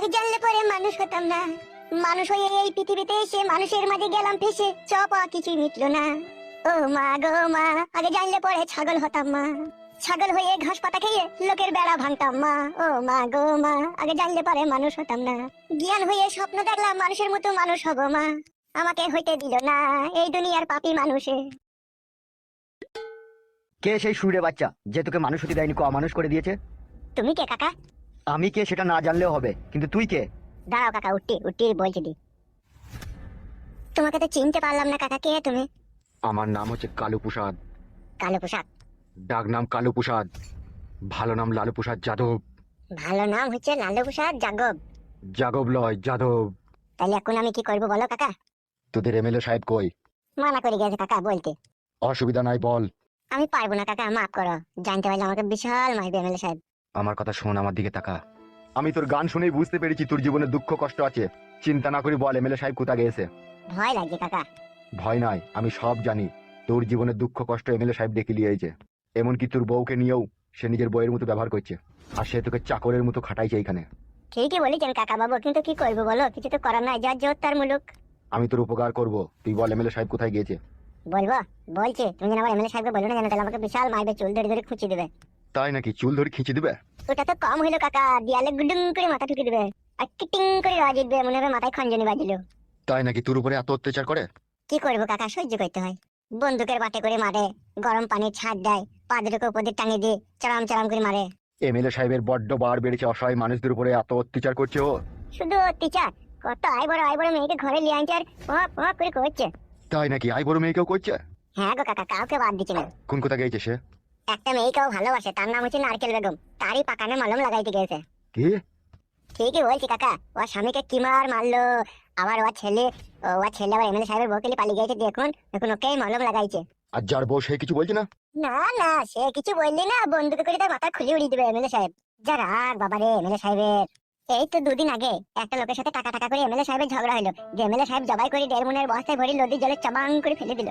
আগে জানলে পরে মানুষ হতাম না। মানুষ হয়ে এই পৃথিবীতে এসে মানুষের মাঝে গেলাম ফেসে চ পাওয়া কিছুই মিটলো না। ও মা গো মা আগে জানলে পরে ছাগল হতাম মা। ছাগল হয়ে ঘাস পাতা খেয়ে লোকের বেড়া ভাঙতাম মা। ও মা গো মা আগে জানলে পরে মানুষ হতাম না। জ্ঞান হয়ে স্বপ্ন দেখলাম মানুষের মতো মানুষ হব মা। আমাকে হইতে দিল না এই দুনিয়ার পাপি মানুষে। কে সেই সুরে বাচ্চা যে তোকে মানুষ হতে দেয়নি ক মানুষ করে দিয়েছে? তুমি কে কাকা? আমি কে সেটা না জানলেও হবে কিন্তু তুই কে? দাঁড়াও কাকা উঠি উঠি বলছি দি। তোমাকে তো চিনতে পারলাম না কাকা কে তুমি? আমার নাম হচ্ছে কালু প্রসাদ। কালো পোশাক ডাক নাম কালু প্রসাদ। ভালো নাম লালু প্রসাদ যাদব। ভালো নাম হচ্ছে লালু প্রসাদ জাগব যাদব লয় যাদব। তাহলে এখন আমি কি করব বলো কাকা? তোদের এমএলএ সাহেব কই? মানা করে গেছে কাকা বলতে। অসুবিধা নাই বল। আমি পারব না কাকা মাফ করো। জানতে পারলে আমাকে বিশাল মারবে এমএলএ সাহেব। আমার কথা শোন আমার দিকে তাকা। আমি তোর গান শুনেই বুঝতে পেরেছি তোর জীবনে দুঃখ কষ্ট আছে। চিন্তা না করি বল এমএলএ সাহেব কোথা গেছে? ভয় লাগছে কাকা। ভয় নাই আমি সব জানি। তোর জীবনে দুঃখ কষ্ট এমএলএ সাহেব ডেকে লিয়েছে এমনকি তোর বউকে নিয়েও সে নিজের বইয়ের মতো ব্যবহার করছে। আর সে তোকে চাকরের মতো খাটাইছে এখানে। ঠিকই বলেছেন কাকা বাবু কিন্তু কি করব বলো? কিছু তো করার নাই যার জোর তার মুলুক। আমি তোর উপকার করব। তুই বল এমএলএ সাহেব কোথায় গিয়েছে? বলব? বলছে তুমি যেন আমার এমএলএ সাহেবকে বলো না জানো তাহলে আমাকে বিশাল মারবে চুল ধরে ধরে খুঁচি দেবে। তাই নাকি চুল ধরে খিঁচে দিবে? ওটা তো কম হইল কাকা দিয়ালে গুডুং করে মাথা ঠুকে দেবে। আর টিটিং করে আওয়াজ উঠবে মনে হবে মাথায় খঞ্জনি বাজিল। তাই নাকি তোর উপরে এত অত্যাচার করে? কি করব কাকা সহ্য করতে হয়। বন্দুকের বাটে করে মারে গরম পানির ছাদ দেয় পা দুটোকে উপর দিয়ে টাঙিয়ে দিয়ে চারাম চারাম করে মারে। এমএলএ সাহেবের বড্ড বার বেড়েছে অসহায় মানুষদের উপরে এত অত্যাচার করছে ও। শুধু টিচার কত আই বড় আই বড় মেয়েকে ঘরে লিয়ে আনছে আর পপ পপ করে করছে। তাই নাকি আই বড় মেয়েকেও করছে? হ্যাঁ গো কাকা কাউকে বাদ দিচ্ছে না। কোন কোথা গেছে সে? একটা মেয়েকেও ভালোবাসে তার নাম হচ্ছে নারকেল বেগম। তারই পাকানে মলম লাগাইতে গেছে। কি? ঠিকই বলছি কাকা ওর স্বামীকে কি মার মারলো? আবার ওর ছেলে ওর ছেলে আবার এমএলএ সাহেবের বউকে পালিয়ে গেছে দেখুন এখন ওকেই মলম লাগাইছে। আর যার বউ সে কিছু বলছে না? না না সে কিছু বললি না বন্দুকে করে তার মাথা খুলে উড়িয়ে দেবে এমএলএ সাহেব। যা রাগ বাবা রে এমএলএ সাহেবের। এই তো দুদিন আগে একটা লোকের সাথে টাকা টাকা করে এমএলএ সাহেবের ঝগড়া হলো। যে এমএলএ সাহেব জবাই করে দেড় মনের বস্তায় ভরে নদীর জলে চাবাং করে ফেলে দিল।